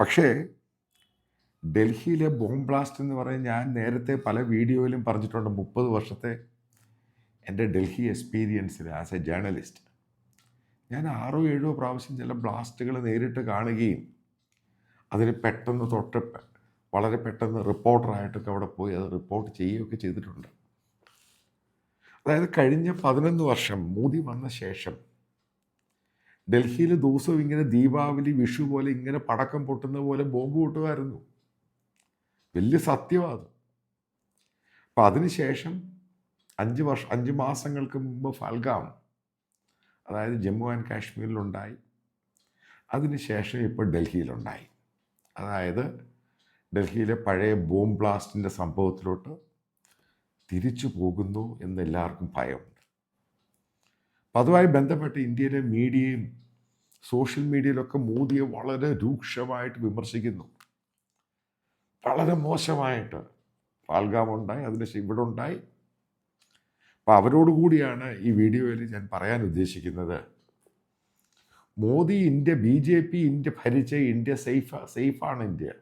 പക്ഷേ ഡൽഹിയിലെ bomb blast എന്ന് പറയാൻ ഞാൻ നേരത്തെ പല വീഡിയോയിലും പറഞ്ഞിട്ടുണ്ട്. മുപ്പത് വർഷത്തെ എന്റെ ഡൽഹി എക്സ്പീരിയൻസിൽ ആസ് എ ജേർണലിസ്റ്റ്. ഞാൻ ആറോ ഏഴോ പ്രാവശ്യം ചില ബ്ലാസ്റ്റുകൾ നേരിട്ട് കാണുകയും അതിന് പെട്ടെന്ന് തൊട്ട് വളരെ പെട്ടെന്ന് റിപ്പോർട്ടറായിട്ടൊക്കെ അവിടെ പോയി അത് റിപ്പോർട്ട് ചെയ്യുകയൊക്കെ ചെയ്തിട്ടുണ്ട്. അതായത് കഴിഞ്ഞ പതിനൊന്ന് വർഷം മോദി വന്ന ശേഷം ഡൽഹിയിൽ ദിവസവും ഇങ്ങനെ ദീപാവലി വിഷു പോലെ ഇങ്ങനെ പടക്കം പൊട്ടുന്ന പോലെ ബോംബ് പൊട്ടുമായിരുന്നു. വലിയ അത്. അപ്പം അതിനുശേഷം അഞ്ച് വർഷം അഞ്ച് മാസങ്ങൾക്ക് മുമ്പ് ഫൽഗാം അതായത് ജമ്മു ആൻഡ് കാശ്മീരിലുണ്ടായി. അതിനുശേഷം ഇപ്പോൾ ഡൽഹിയിലുണ്ടായി. അതായത് ഡൽഹിയിലെ പഴയ ബോംബ് ബ്ലാസ്റ്റിന്റെ സംഭവത്തിലോട്ട് തിരിച്ചു പോകുന്നു എന്നെല്ലാവർക്കും ഭയമുണ്ട്. അപ്പം അതുമായി ബന്ധപ്പെട്ട് ഇന്ത്യയിലെ മീഡിയയും സോഷ്യൽ മീഡിയയിലൊക്കെ മോദിയെ വളരെ രൂക്ഷമായിട്ട് വിമർശിക്കുന്നു. വളരെ മോശമായിട്ട്. പാൽഗാം ഉണ്ടായി അതിനുശേഷം ഇവിടെ ഉണ്ടായി. അപ്പം അവരോടുകൂടിയാണ് ഈ വീഡിയോയിൽ ഞാൻ പറയാൻ ഉദ്ദേശിക്കുന്നത്. Modi India B J P India ഭരിച്ച ഇന്ത്യ സേഫ് സേഫാണ് ഇന്ത്യ.